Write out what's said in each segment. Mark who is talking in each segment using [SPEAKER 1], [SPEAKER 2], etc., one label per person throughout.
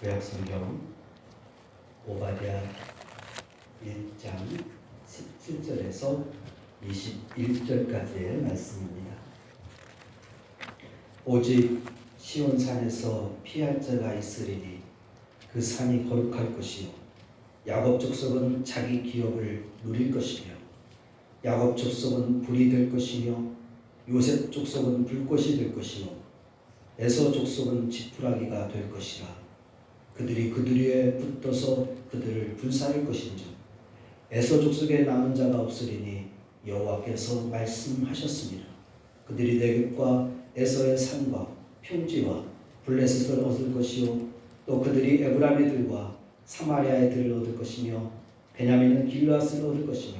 [SPEAKER 1] 구약성경 오바댜 1장 17절에서 21절까지의 말씀입니다. 오직 시온산에서 피할 자가 있으리니 그 산이 거룩할 것이요 야곱 족속은 자기 기업을 누릴 것이며 야곱 족속은 불이 될 것이며 요셉 족속은 불꽃이 될 것이요 에서 족속은 지푸라기가 될 것이라 그들이 그들에 붙어서 그들을 불살할 것인지 에서 족속에 남은 자가 없으리니 여호와께서 말씀하셨습니다. 그들이 내굣과 에서의 산과 평지와 블레셋을 얻을 것이요 또 그들이 에브라미들과 사마리아의 들을 얻을 것이며 베냐민은 길앗을 얻을 것이며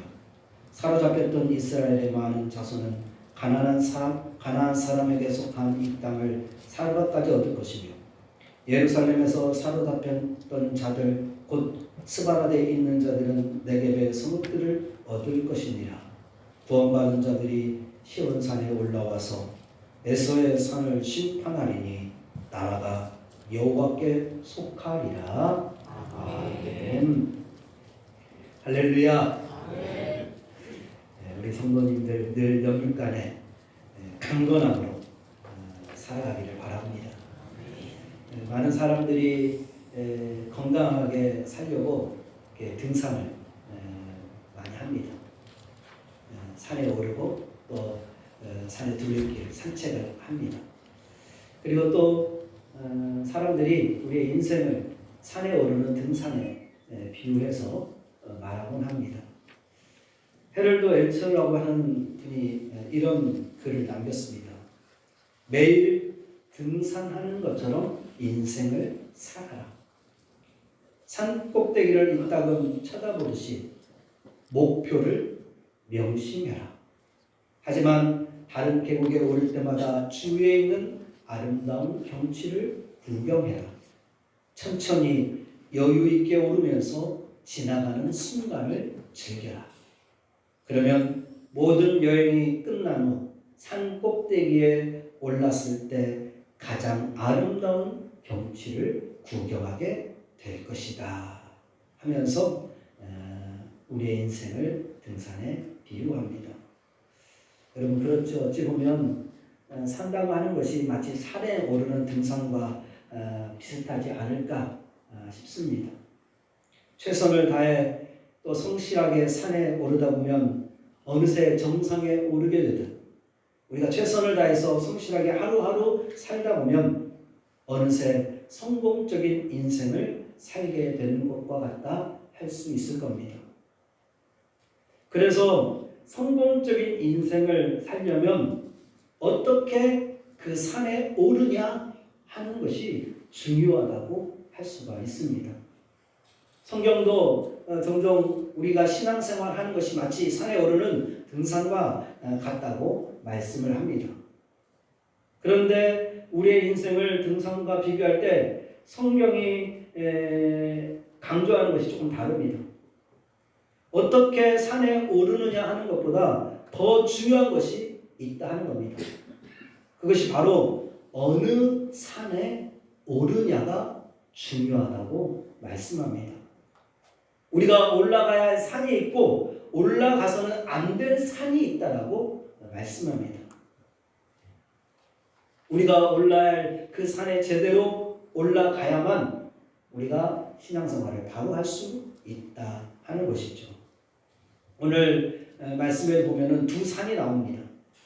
[SPEAKER 1] 사로잡혔던 이스라엘의 많은 자손은 가난한 사람 가나안 사람에게 속한 이 땅을 살바까지 얻을 것이며 예루살렘에서 사로잡혔던 자들 곧 스바라데 있는 자들은 내게의 성읍들을 얻을 것이니라. 구원받은 자들이 시온산에 올라와서 에서의 산을 심판하리니 나라가 여호와께 속하리라. 아멘. 할렐루야. 네, 우리 성도님들 늘 영육간에 네, 강건함으로 어, 살아가기를 바랍니다. 네, 많은 사람들이 에, 건강하게 살려고 등산을 에, 많이 합니다. 에, 산에 오르고 또 어, 산에 둘레길 산책을 합니다. 그리고 또 어, 사람들이 우리의 인생을 산에 오르는 등산에 에, 비유해서 어, 말하곤 합니다. 헤럴도 엘처라고 하는 분이 에, 이런 글을 남겼습니다. 매일 등산하는 것처럼 인생을 살아라. 산 꼭대기를 이따금 쳐다보듯이 목표를 명심해라. 하지만 다른 계곡에 오를 때마다 주위에 있는 아름다운 경치를 구경해라. 천천히 여유 있게 오르면서 지나가는 순간을 즐겨라. 그러면 모든 여행이 끝난 후 산 꼭대기에 올랐을 때 가장 아름다운 경치를 구경하게 될 것이다. 하면서 어, 우리의 인생을 등산에 비유합니다. 여러분 그렇죠. 어찌 보면 어, 산다고 하는 것이 마치 산에 오르는 등산과 어, 비슷하지 않을까 어, 싶습니다. 최선을 다해 또 성실하게 산에 오르다 보면 어느새 정상에 오르게 되듯 우리가 최선을 다해서 성실하게 하루하루 살다 보면 어느새 성공적인 인생을 살게 되는 것과 같다 할 수 있을 겁니다. 그래서 성공적인 인생을 살려면 어떻게 그 산에 오르냐 하는 것이 중요하다고 할 수가 있습니다. 성경도 어, 종종 우리가 신앙생활 하는 것이 마치 산에 오르는 등산과 어, 같다고 말씀을 합니다. 그런데 우리의 인생을 등산과 비교할 때 성경이 강조하는 것이 조금 다릅니다. 어떻게 산에 오르느냐 하는 것보다 더 중요한 것이 있다 하는 겁니다. 그것이 바로 어느 산에 오르냐가 중요하다고 말씀합니다. 우리가 올라가야 할 산이 있고 올라가서는 안 될 산이 있다라고 말씀합니다. 우리가 올라야 할그 산에 제대로 올라가야만 우리가 신앙생활을 바로 할 수 있다 하는 것이죠. 오늘 말씀에 보면은 두 산이 나옵니다.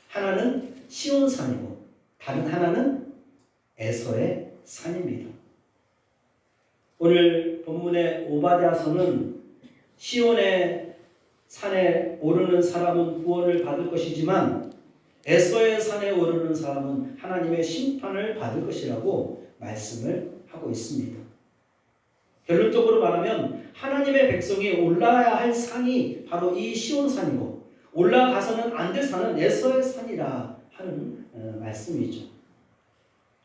[SPEAKER 1] 하나는 시온 산이고 다른 하나는 에서의 산입니다. 오늘 본문의 오바댜서는 시온의 산에 오르는 사람은 구원을 받을 것이지만 에서의 산에 오르는 사람은 하나님의 심판을 받을 것이라고 말씀을 하고 있습니다. 결론적으로 말하면 하나님의 백성이 올라야 할 산이 바로 이 시온산이고 올라가서는 안 될 산은 에서의 산이라 하는 어, 말씀이죠.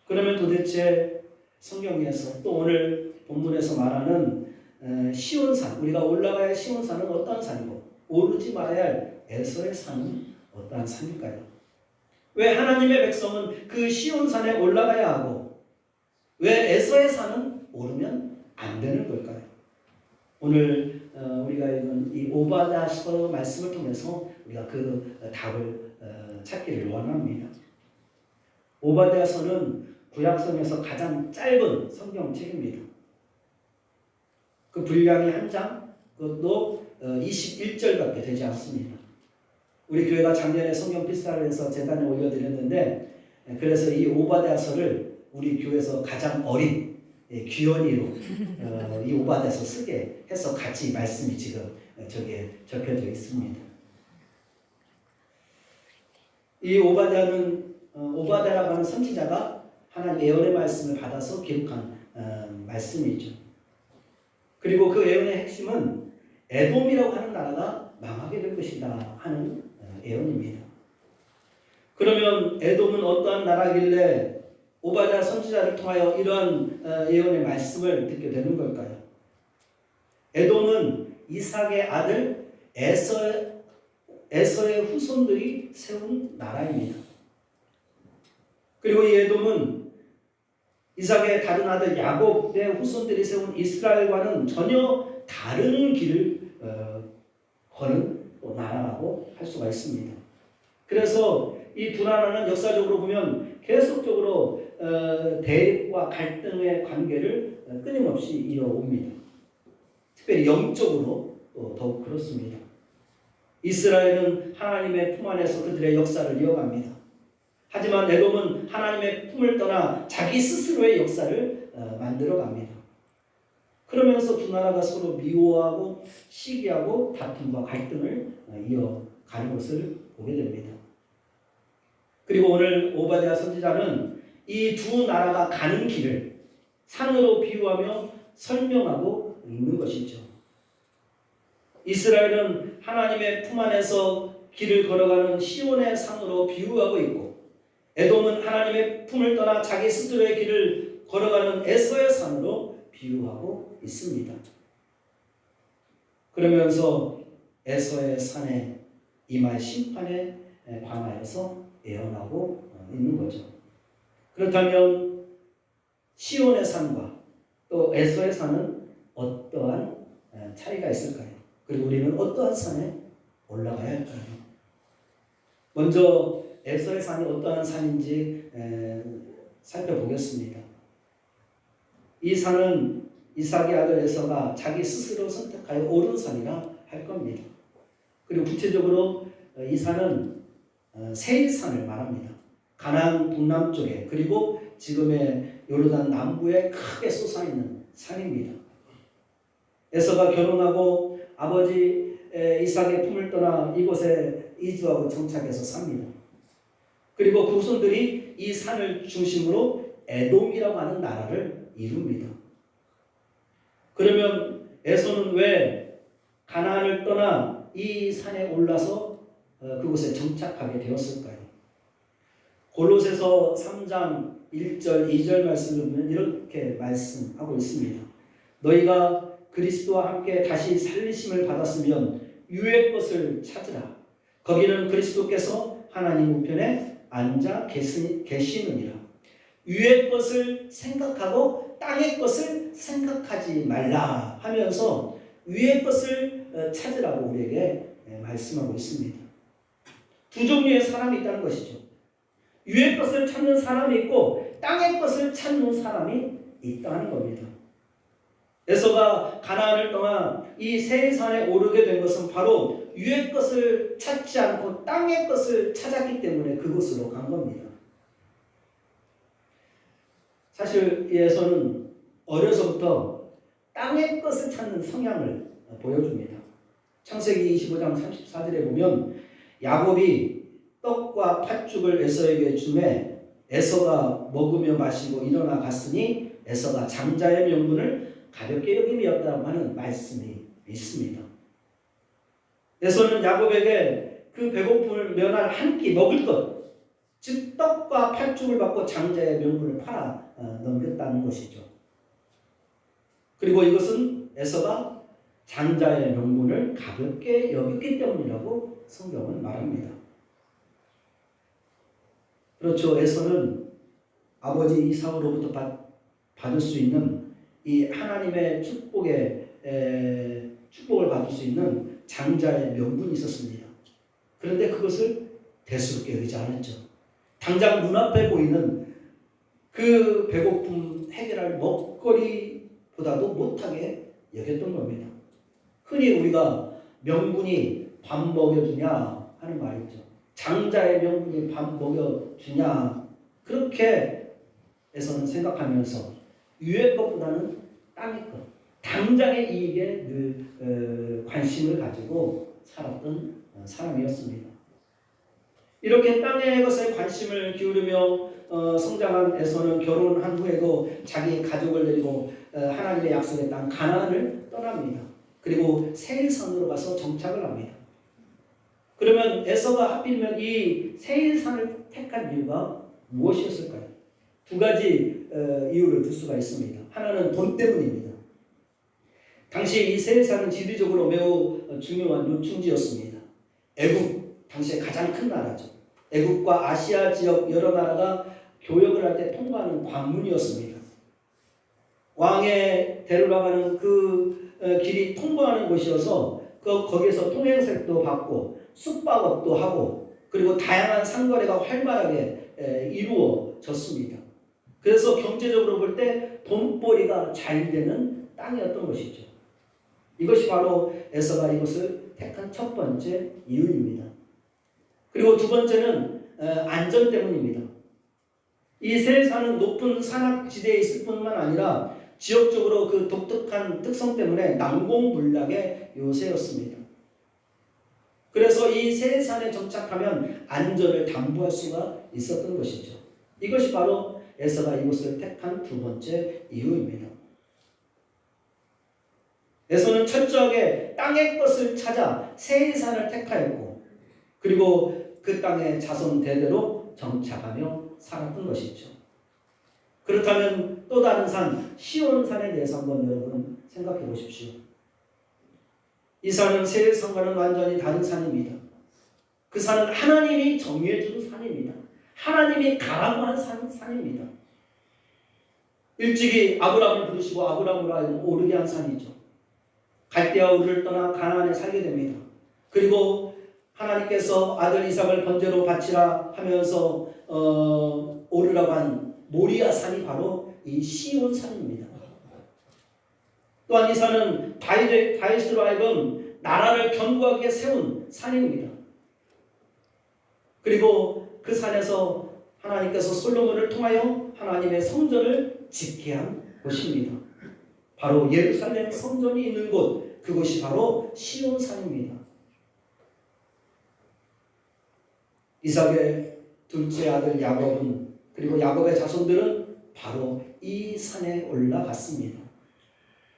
[SPEAKER 1] 그러면 도대체 성경에서 또 오늘 본문에서 말하는 어, 시온산 우리가 올라가야 할 시온산은 어떤 산이고 오르지 말아야 할 에서의 산은 어떠한 산일까요? 왜 하나님의 백성은 그 시온산에 올라가야 하고 왜 에서의 산은 오르면 안 되는 걸까요? 오늘 어, 우리가 읽은 이 오바다서 말씀을 통해서 우리가 그 어, 답을 어, 찾기를 원합니다. 오바다서는 구약성에서 가장 짧은 성경책입니다. 그 분량이 한 장, 그것도 어, 21절밖에 되지 않습니다. 우리 교회가 작년에 성경 필사를 해서 재단에 올려드렸는데 예, 그래서 이 오바다서를 우리 교회에서 가장 어린 예, 귀연이로 어, 이 오바다서 쓰게 해서 같이 말씀이 지금 어, 저기에 적혀져 있습니다. 이 오바다는 어, 오바다라고 하는 선지자가 하나님 예언의 말씀을 받아서 기록한 어, 말씀이죠. 그리고 그 예언의 핵심은 에돔이라고 하는 나라가 망하게 될 것이다 하는 어, 예언입니다. 그러면 에돔은 어떠한 나라길래 오바다 선지자를 통하여 이러한 어, 예언의 말씀을 듣게 되는 걸까요? 에돔은 이삭의 아들 에서 에서의 후손들이 세운 나라입니다. 그리고 이 에돔은 이삭의 다른 아들 야곱의 후손들이 세운 이스라엘과는 전혀 다른 길을 어, 거는 또 나라라고 할 수가 있습니다. 그래서 이 두 나라는 역사적으로 보면 계속적으로 어, 대립과 갈등의 관계를 어, 끊임없이 이어옵니다. 특별히 영적으로 또 더욱 그렇습니다. 이스라엘은 하나님의 품 안에서 그들의 역사를 이어갑니다. 하지만 에돔은 하나님의 품을 떠나 자기 스스로의 역사를 어, 만들어갑니다. 그러면서 두 나라가 서로 미워하고 시기하고 다툼과 갈등을 어, 이어가는 것을 보게 됩니다. 그리고 오늘 오바댜 선지자는 이 두 나라가 가는 길을 산으로 비유하며 설명하고 있는 것이죠. 이스라엘은 하나님의 품 안에서 길을 걸어가는 시온의 산으로 비유하고 있고 에돔은 하나님의 품을 떠나 자기 스스로의 길을 걸어가는 에서의 산으로 비유하고 있습니다. 그러면서 에서의 산에 임할 심판에 관하여서 예언하고 있는 거죠. 그렇다면 시온의 산과 또 에서의 산은 어떠한 차이가 있을까요? 그리고 우리는 어떠한 산에 올라가야 할까요? 먼저 에서의 산이 어떠한 산인지 에, 살펴보겠습니다. 이 산은 이삭의 아들 에서가 자기 스스로 선택하여 오른 산이라 할 겁니다. 그리고 구체적으로 어, 이 산은 어, 세일산을 말합니다. 가나안 동남쪽에 그리고 지금의 요르단 남부에 크게 솟아있는 산입니다. 에서가 결혼하고 아버지 이삭의 품을 떠나 이곳에 이주하고 정착해서 삽니다. 그리고 그 후손들이 이 산을 중심으로 에돔이라고 하는 나라를 이룹니다. 그러면 에서는 왜 가나안을 떠나 이 산에 올라서 어, 그곳에 정착하게 되었을까요? 골로새서 3장 1절 2절 말씀을 보면 이렇게 말씀하고 있습니다. 너희가 그리스도와 함께 다시 살리심을 받았으면 유의 것을 찾으라. 거기는 그리스도께서 하나님 우편에 앉아 계시느니라. 위의 것을 생각하고 땅의 것을 생각하지 말라 하면서 위의 것을 어, 찾으라고 우리에게 예, 말씀하고 있습니다. 두 종류의 사람이 있다는 것이죠. 위의 것을 찾는 사람이 있고 땅의 것을 찾는 사람이 있다는 겁니다. 에서가 가나안을 떠나 이 세산에 오르게 된 것은 바로 위의 것을 찾지 않고 땅의 것을 찾았기 때문에 그곳으로 간 겁니다. 사실 에서는 어려서부터 땅의 것을 찾는 성향을 보여줍니다. 창세기 25장 34절에 보면 야곱이 떡과 팥죽을 에서에게 주매 에서가 먹으며 마시고 일어나 갔으니 에서가 장자의 명분을 가볍게 여김이었다고 하는 말씀이 있습니다. 에서는 야곱에게 그 배고픔을 면할 한 끼 먹을 것, 즉 떡과 팥죽을 받고 장자의 명분을 팔아 어, 넘겼다는 것이죠. 그리고 이것은 에서가 장자의 명분을 가볍게 여겼기 때문이라고 성경은 말합니다. 그렇죠. 에서는 아버지 이삭으로부터 받, 받을 수 있는 이 하나님의 축복에 에, 축복을 받을 수 있는 장자의 명분이 있었습니다. 그런데 그것을 대수롭게 여기지 않았죠. 당장 눈앞에 보이는 그 배고픔 해결할 먹거리 보다도 못하게 여겼던 겁니다. 흔히 우리가 명분이 밥 먹여주냐 하는 말이 있죠. 장자의 명분이 밥 먹여주냐 그렇게 에서는 생각하면서 위의 것보다는 땅의 것, 당장의 이익에 늘 어, 관심을 가지고 살았던 어, 사람이었습니다. 이렇게 땅의 것에 관심을 기울이며 어, 성장한 에서는 결혼한 후에도 자기 가족을 데리고 어, 하나님의 약속의 땅 가나안을 떠납니다. 그리고 세일산으로 가서 정착을 합니다. 그러면 에서가 하필이면 이 세일산을 택한 이유가 무엇이었을까요? 두 가지 어, 이유를 들 수가 있습니다. 하나는 돈 때문입니다. 당시 이 세일산은 지리적으로 매우 어, 중요한 요충지였습니다. 애국 당시에 가장 큰 나라죠. 애국과 아시아 지역 여러 나라가 교역을 할 때 통과하는 관문이었습니다. 왕의 데려가는 그 어, 길이 통과하는 곳이어서 그 거기에서 통행색도 받고 숙박업도 하고 그리고 다양한 상거래가 활발하게 에, 이루어졌습니다. 그래서 경제적으로 볼 때 돈벌이가 잘 되는 땅이었던 것이죠. 이것이 바로 에서가 이것을 택한 첫 번째 이유입니다. 그리고 두 번째는 어, 안전 때문입니다. 이 세산은 높은 산악지대에 있을 뿐만 아니라 지역적으로 그 독특한 특성 때문에 난공불락의 요새였습니다. 그래서 이 세산에 정착하면 안전을 담보할 수가 있었던 것이죠. 이것이 바로 에서가 이곳을 택한 두 번째 이유입니다. 에서는 철저하게 땅의 것을 찾아 세산을 택하였고 그리고 그 땅의 자손 대대로 정착하며 살았던 것이죠. 그렇다면 또 다른 산 시온산에 대해서 한번 여러분 생각해 보십시오. 이 산은 세례산과는 완전히 다른 산입니다. 그 산은 하나님이 정의해 주는 산입니다. 하나님이 가라고 한 산, 산입니다. 일찍이 아브라함을 부르시고 아브라함으로 오르게 한 산이죠. 갈대아 우르를 떠나 가나안에 살게 됩니다. 그리고 하나님께서 아들 이삭을 번제로 바치라 하면서 어, 오르라고 한 모리아 산이 바로 이 시온 산입니다. 또한 이 산은 다윗으로 하여금 나라를 견고하게 세운 산입니다. 그리고 그 산에서 하나님께서 솔로몬을 통하여 하나님의 성전을 짓게 한 곳입니다. 바로 예루살렘 성전이 있는 곳, 그곳이 바로 시온 산입니다. 이삭의 둘째 아들 야곱은 그리고 야곱의 자손들은 바로 이 산에 올라갔습니다.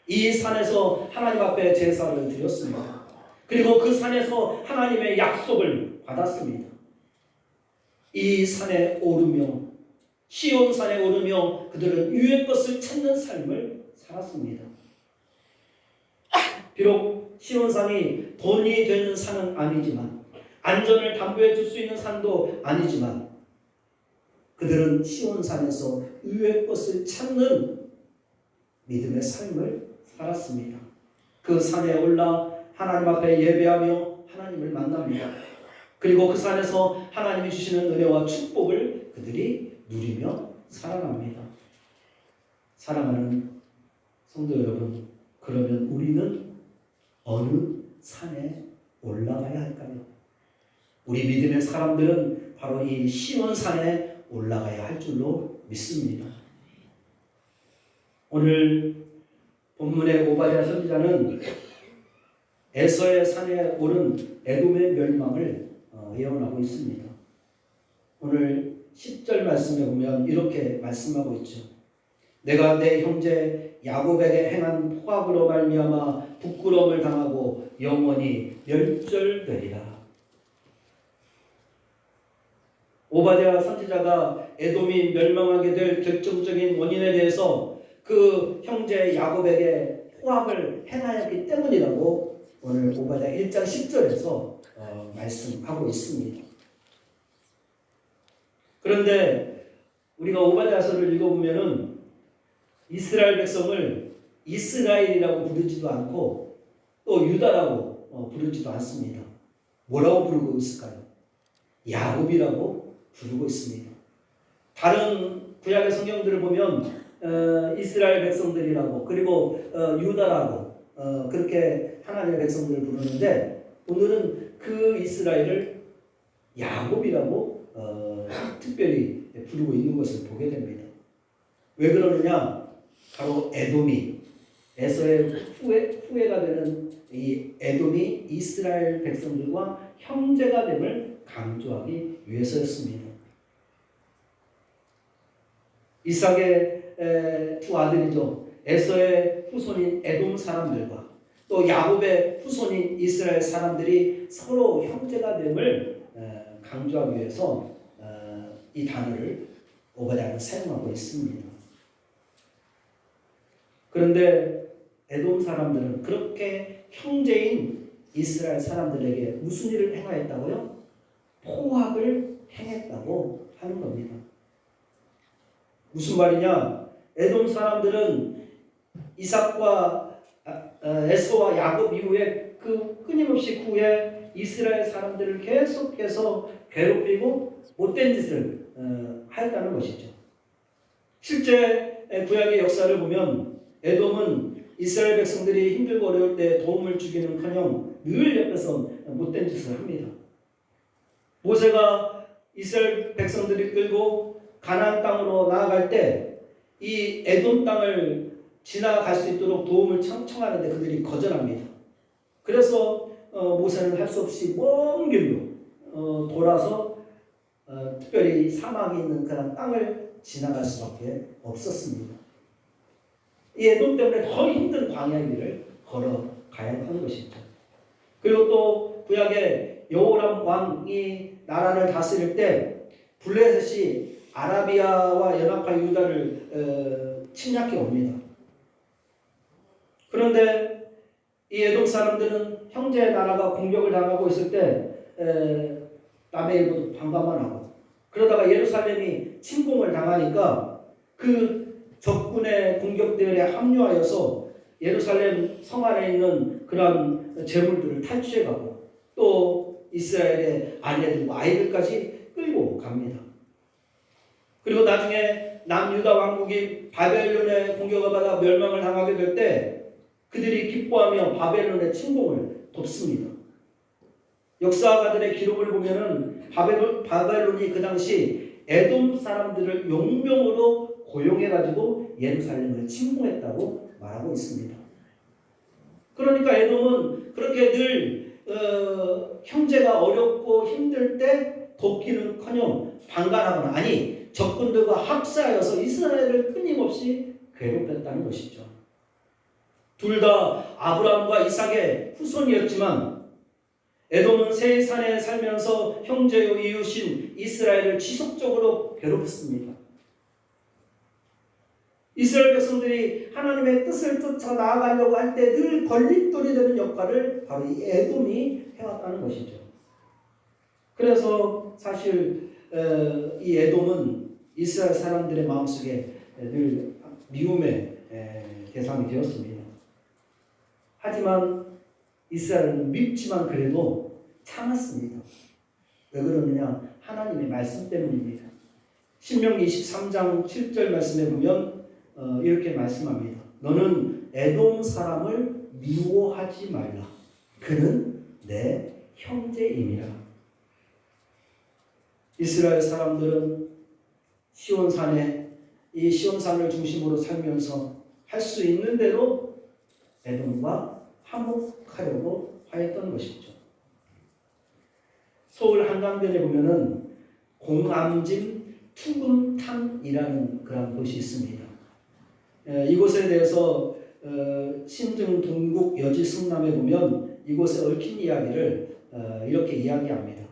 [SPEAKER 1] 이 산에서 하나님 앞에 제사를 드렸습니다. 그리고 그 산에서 하나님의 약속을 받았습니다. 이 산에 오르며 시온 산에 오르며 그들은 유의 것을 찾는 삶을 살았습니다. 비록 시온 산이 돈이 되는 산은 아니지만 안전을 담보해 줄 수 있는 산도 아니지만 그들은 시온 산에서 유의 것을 찾는 믿음의 삶을 살았습니다. 그 산에 올라 하나님 앞에 예배하며 하나님을 만납니다. 그리고 그 산에서 하나님이 주시는 은혜와 축복을 그들이 누리며 살아갑니다. 사랑하는 성도 여러분, 그러면 우리는 어느 산에 올라가야 할까요? 우리 믿음의 사람들은 바로 이 시온산에 올라가야 할 줄로 믿습니다. 오늘 본문의 오바냐 선지자는 에서의 산에 오른 에돔의 멸망을 어, 예언하고 있습니다. 오늘 10절 말씀에 보면 이렇게 말씀하고 있죠. 내가 내 형제 야곱에게 행한 포악으로 말미암아 부끄러움을 당하고 영원히 멸절되리라. 오바댜 선지자가 에돔이 멸망하게 될 결정적인 원인에 대해서 그 형제 야곱에게 포악을 행하였기 때문이라고 오늘 오바댜 1장 10절에서 어, 말씀하고 있습니다. 그런데 우리가 오바댜서를 읽어보면은 이스라엘 백성을 이스라엘이라고 부르지도 않고 또 유다라고 어, 부르지도 않습니다. 뭐라고 부르고 있을까요? 야곱이라고 부르고 있습니다. 다른 구약의 성경들을 보면 어, 이스라엘 백성들이라고 그리고 어, 유다라고 어, 그렇게 하나님의 백성들을 부르는데 오늘은 그 이스라엘을 야곱이라고 어, 특별히 부르고 있는 것을 보게 됩니다. 왜 그러느냐? 바로 에돔이 에서의 후회, 후회가 되는 이 에돔이 이스라엘 백성들과 형제가 됨을 강조하기 위해서였습니다. 이삭의 에, 두 아들이죠. 에서의 후손인 에돔 사람들과 또 야곱의 후손인 이스라엘 사람들이 서로 형제가 됨을 에, 강조하기 위해서 어, 이 단어를 오바댜는 사용하고 있습니다. 그런데 에돔 사람들은 그렇게 형제인 이스라엘 사람들에게 무슨 일을 행하였다고요? 포악을 행했다고 하는 겁니다. 무슨 말이냐? 에돔 사람들은 이삭과 아, 아, 에서와 야곱 이후에 그 끊임없이 그 후에 이스라엘 사람들을 계속해서 괴롭히고 못된 짓을 어, 하였다는 것이죠. 실제 구약의 역사를 보면 에돔은 이스라엘 백성들이 힘들고 어려울 때 도움을 주기는커녕 늘 옆에서 못된 짓을 합니다. 모세가 이스라엘 백성들이 끌고 가나안 땅으로 나아갈 때 이 에돔 땅을 지나갈 수 있도록 도움을 청, 청하는데 그들이 거절합니다. 그래서 어, 모세는 할 수 없이 먼 길로 어, 돌아서 어, 특별히 사막이 있는 그런 땅을 지나갈 수밖에 없었습니다. 이 에돔 때문에 더 힘든 광야 길을 걸어가야 하는 것이죠. 그리고 또 구약의 여호람 왕이 나라를 다스릴 때 블레셋이 아라비아와 연합한 유다를 어, 침략해 옵니다. 그런데 이 에돔 사람들은 형제 나라가 공격을 당하고 있을 때 에, 남의 일도 반감만 하고 그러다가 예루살렘이 침공을 당하니까 그 적군의 공격들에 합류하여서 예루살렘 성 안에 있는 그런 재물들을 탈취해가고 또 이스라엘의 아내들과 아이들까지 끌고 갑니다. 그리고 나중에 남유다 왕국이 바벨론의 공격을 받아 멸망을 당하게 될 때 그들이 기뻐하며 바벨론의 침공을 돕습니다. 역사가들의 기록을 보면은 바벨론, 바벨론이 그 당시 에돔 사람들을 용병으로 고용해가지고 예루살렘을 침공했다고 말하고 있습니다. 그러니까 에돔은 그렇게 늘 어, 형제가 어렵고 힘들 때 돕기는커녕 방관하거나 아니 적군들과 합사하여서 이스라엘을 끊임없이 괴롭혔다는 것이죠. 둘 다 아브라함과 이삭의 후손이었지만 에돔은 세산에 살면서 형제요 이웃인 이스라엘을 지속적으로 괴롭혔습니다. 이스라엘 백성들이 하나님의 뜻을 쫓아 나아가려고 할 때 늘 걸림돌이 되는 역할을 바로 이 에돔이 해왔다는 것이죠. 그래서 사실 이 에돔은 이스라엘 사람들의 마음속에 늘 미움의 대상이 되었습니다. 하지만 이스라엘은 밉지만 그래도 참았습니다. 왜 그러느냐? 하나님의 말씀 때문입니다. 신명기 23장 7절 말씀에 보면 어, 이렇게 말씀합니다. 너는 에돔 사람을 미워하지 말라. 그는 내 형제임이라. 이스라엘 사람들은 시온산에 이 시온산을 중심으로 살면서 할 수 있는 대로 에돔과 화목하려고 하였던 것이죠. 서울 한강변에 보면은 공암진 투금탕이라는 그런 곳이 있습니다. 에, 이곳에 대해서 어, 신증 동국 여지 승남에 보면 이곳에 얽힌 이야기를 어, 이렇게 이야기합니다.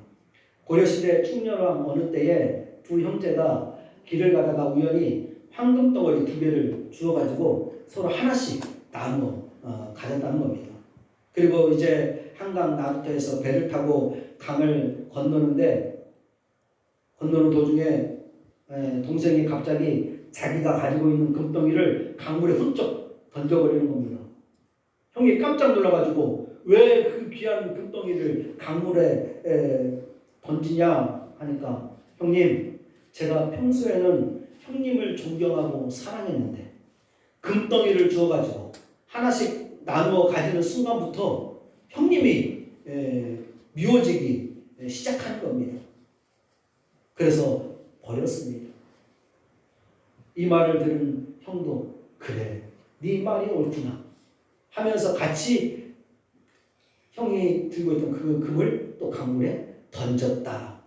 [SPEAKER 1] 고려시대 충렬왕 어느 때에 두 형제가 길을 가다가 우연히 황금 덩어리 두 개를 주워가지고 서로 하나씩 나누어 어, 가졌다는 겁니다. 그리고 이제 한강 나루터에서 배를 타고 강을 건너는데 건너는 도중에 에, 동생이 갑자기 자기가 가지고 있는 금덩이를 강물에 훌쩍 던져버리는 겁니다. 형이 깜짝 놀라가지고 왜 그 귀한 금덩이를 강물에 에, 던지냐 하니까 형님 제가 평소에는 형님을 존경하고 사랑했는데 금덩이를 주어가지고 하나씩 나누어 가지는 순간부터 형님이 에, 미워지기 시작하는 겁니다. 그래서 버렸습니다. 이 말을 들은 형도 그래 네 말이 옳구나 하면서 같이 형이 들고 있던 그 금을 또 강물에 던졌다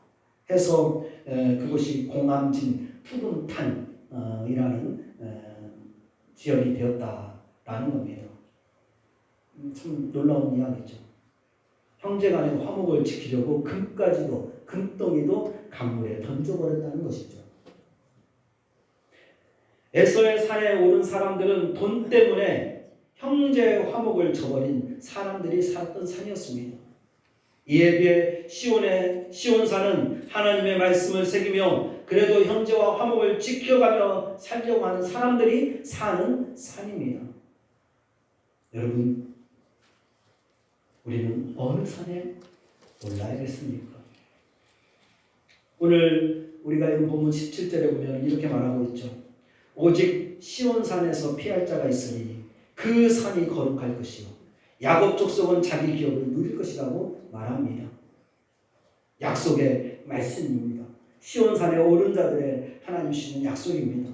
[SPEAKER 1] 해서 에, 그것이 공암진 푸근탄이라는 지역이 되었다라는 겁니다. 음, 참 놀라운 이야기죠. 형제간의 화목을 지키려고 금까지도 금덩이도 강물에 던져버렸다는 것이죠. 에서의 산에 오른 사람들은 돈 때문에 형제 화목을 저버린 사람들이 살았던 산이었습니다. 이에 비해 시온의 시온산은 하나님의 말씀을 새기며 그래도 형제와 화목을 지켜가며 살려고 하는 사람들이 사는 산입니다. 여러분, 우리는 어느 산에 올라야겠습니까? 오늘 우리가 읽은 본문 17절에 보면 이렇게 말하고 있죠. 오직 시온산에서 피할 자가 있으니 그 산이 거룩할 것이요 야곱 족속은 자기 기업을 누릴 것이라고 말합니다. 약속의 말씀입니다. 시온산에 오른 자들의 하나님 주시는 약속입니다.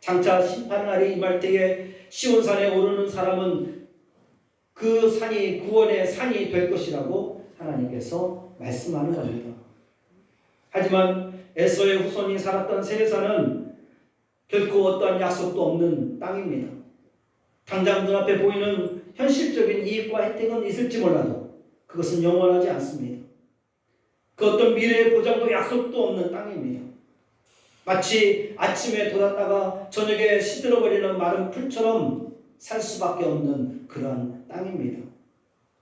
[SPEAKER 1] 장차 심판날이 임할 때에 시온산에 오르는 사람은 그 산이 구원의 산이 될 것이라고 하나님께서 말씀하는 겁니다. 하지만 에서의 후손이 살았던 세례산은 결코 어떠한 약속도 없는 땅입니다. 당장 눈앞에 보이는 현실적인 이익과 혜택은 있을지 몰라도 그것은 영원하지 않습니다. 그 어떤 미래의 보장도 약속도 없는 땅입니다. 마치 아침에 돋았다가 저녁에 시들어버리는 마른 풀처럼 살 수밖에 없는 그러한 땅입니다.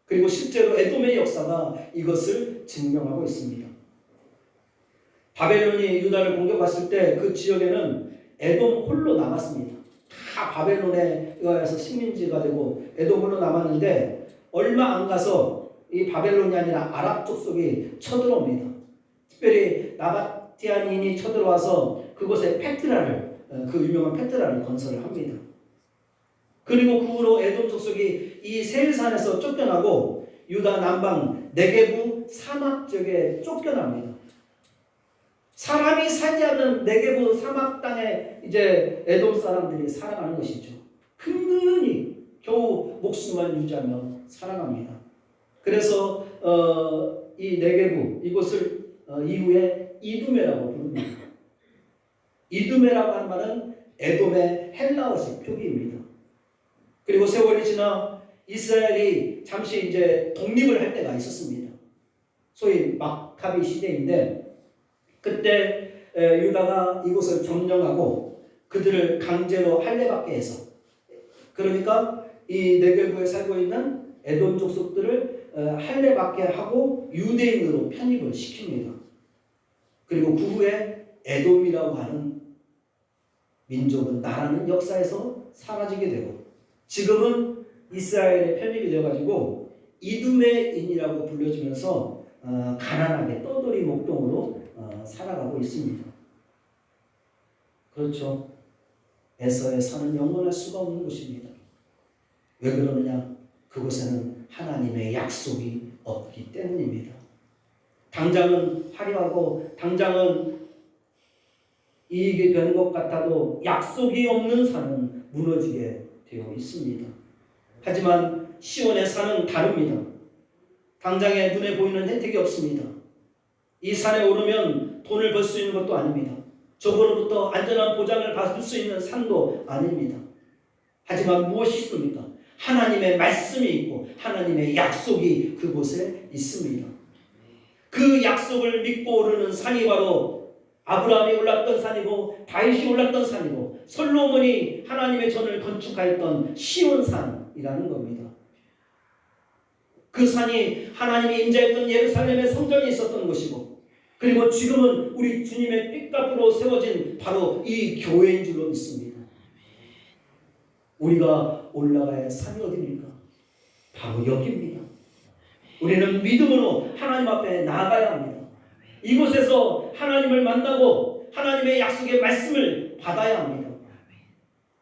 [SPEAKER 1] 그리고 실제로 에돔의 역사가 이것을 증명하고 있습니다. 바벨론이 유다를 공격했을 때 그 지역에는 에돔 홀로 남았습니다. 다 바벨론에 의해서 식민지가 되고 에돔 홀로 남았는데 얼마 안 가서 이 바벨론이 아니라 아랍 족속이 쳐들어옵니다. 특별히 나바티안인이 쳐들어와서 그곳에 페트라를 어, 그 유명한 페트라를 건설을 합니다. 그리고 그 후로 에돔 족속이 이 세일산에서 쫓겨나고 유다 남방 네게부 사막 지역에 쫓겨납니다. 사람이 살지 않는 네게부 사막 땅에 이제 에돔 사람들이 살아가는 것이죠. 근근히 겨우 목숨만 유지하며 살아갑니다. 그래서 어, 이 네게부 이곳을 어, 이후에 이두메라고 부릅니다. 이두메라고 하는 말은 에돔의 헬라어식 표기입니다. 그리고 세월이 지나 이스라엘이 잠시 이제 독립을 할 때가 있었습니다. 소위 마카비 시대인데 그때 에, 유다가 이곳을 점령하고 그들을 강제로 할례받게 해서 그러니까 이 네게부에 살고 있는 에돔 족속들을 에, 할례받게 하고 유대인으로 편입을 시킵니다. 그리고 그 후에 에돔이라고 하는 민족은 나라는 역사에서 사라지게 되고 지금은 이스라엘에 편입이 되어가지고 이두메인이라고 불려지면서 어, 가난하게 떠돌이 목동으로 어, 살아가고 있습니다. 그렇죠. 에서의 산은 영원할 수가 없는 곳입니다. 왜 그러느냐? 그곳에는 하나님의 약속이 없기 때문입니다. 당장은 화려하고 당장은 이익이 되는 것 같아도 약속이 없는 산은 무너지게 되어 있습니다. 하지만 시온의 산은 다릅니다. 당장에 눈에 보이는 혜택이 없습니다. 이 산에 오르면 돈을 벌 수 있는 것도 아닙니다. 적으로부터 안전한 보장을 받을 수 있는 산도 아닙니다. 하지만 무엇이 있습니까? 하나님의 말씀이 있고 하나님의 약속이 그곳에 있습니다. 그 약속을 믿고 오르는 산이 바로 아브라함이 올랐던 산이고 다윗이 올랐던 산이고 솔로몬이 하나님의 전을 건축하였던 시온산이라는 겁니다. 그 산이 하나님이 임재했던 예루살렘의 성전이 있었던 곳이고 그리고 지금은 우리 주님의 삐값으로 세워진 바로 이 교회인 줄로 믿습니다. 우리가 올라가야 할 산이 어디입니까? 바로 여기입니다. 우리는 믿음으로 하나님 앞에 나아가야 합니다. 이곳에서 하나님을 만나고 하나님의 약속의 말씀을 받아야 합니다.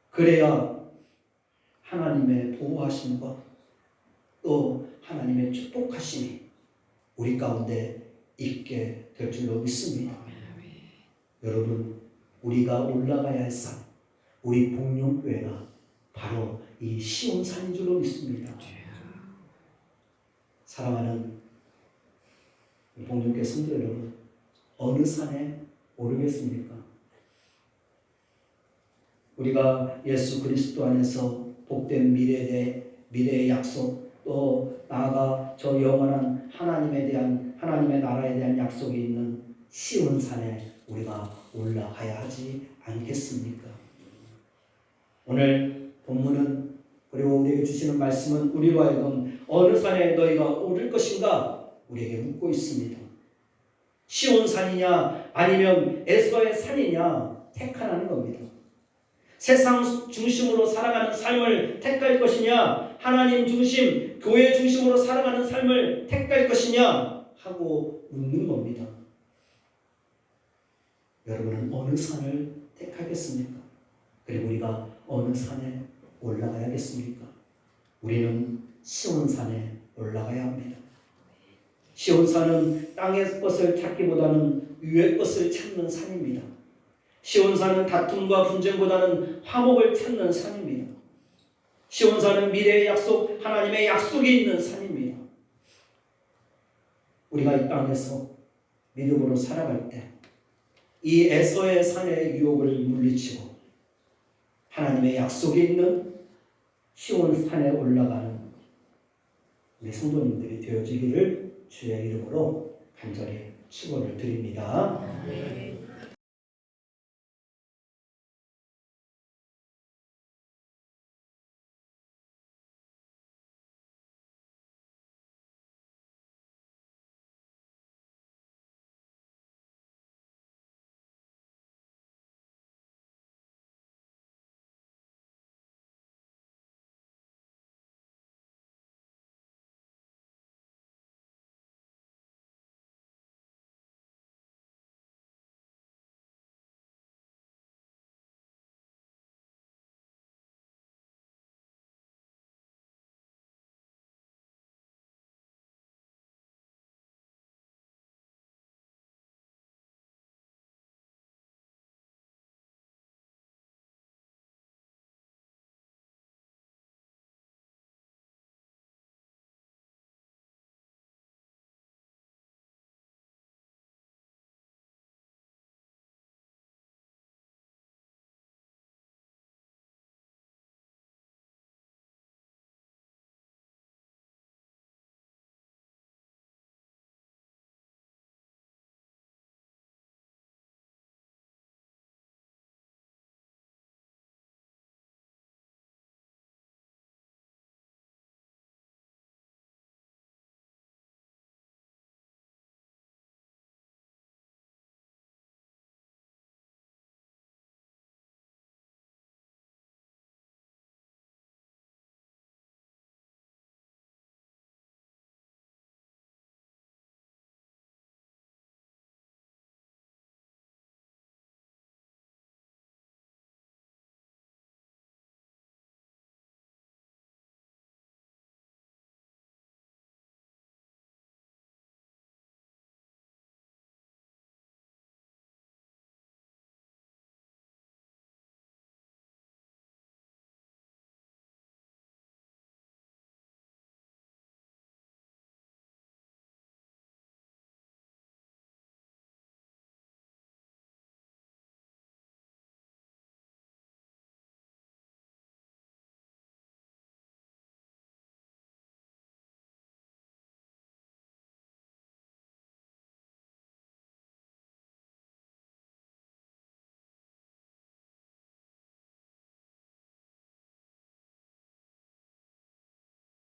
[SPEAKER 1] 그래야 하나님의 보호하심과 또 하나님의 축복하심이 우리 가운데 있게 될 줄로 믿습니다. 여러분, 우리가 올라가야 할 산, 우리 복룡교회가 바로 이 시온산인 줄로 믿습니다. 사랑하는 복룡교회 성도 여러분, 어느 산에 오르겠습니까? 우리가 예수 그리스도 안에서 복된 미래의 미래의 약속 또 나아가 저 영원한 하나님에 대한 하나님의 나라에 대한 약속이 있는 시온 산에 우리가 올라가야 하지 않겠습니까? 오늘 본문은 그리고 우리에게 주시는 말씀은 우리로 하여금 어느 산에 너희가 오를 것인가 우리에게 묻고 있습니다. 시온 산이냐 아니면 에스더의 산이냐 택하라는 겁니다. 세상 중심으로 살아가는 삶을 택할 것이냐 하나님 중심 교회 중심으로 살아가는 삶을 택할 것이냐 하고 묻는 겁니다. 여러분은 어느 산을 택하겠습니까? 그리고 우리가 어느 산에 올라가야겠습니까? 우리는 시온산에 올라가야 합니다. 시온산은 땅의 것을 찾기보다는 위의 것을 찾는 산입니다. 시온산은 다툼과 분쟁보다는 화목을 찾는 산입니다. 시온산은 미래의 약속, 하나님의 약속이 있는 산입니다. 우리가 이 땅에서 믿음으로 살아갈 때 이 에서의 산의 유혹을 물리치고 하나님의 약속이 있는 시온 산에 올라가는 우리 성도님들이 되어지기를 주의 이름으로 간절히 축원을 드립니다.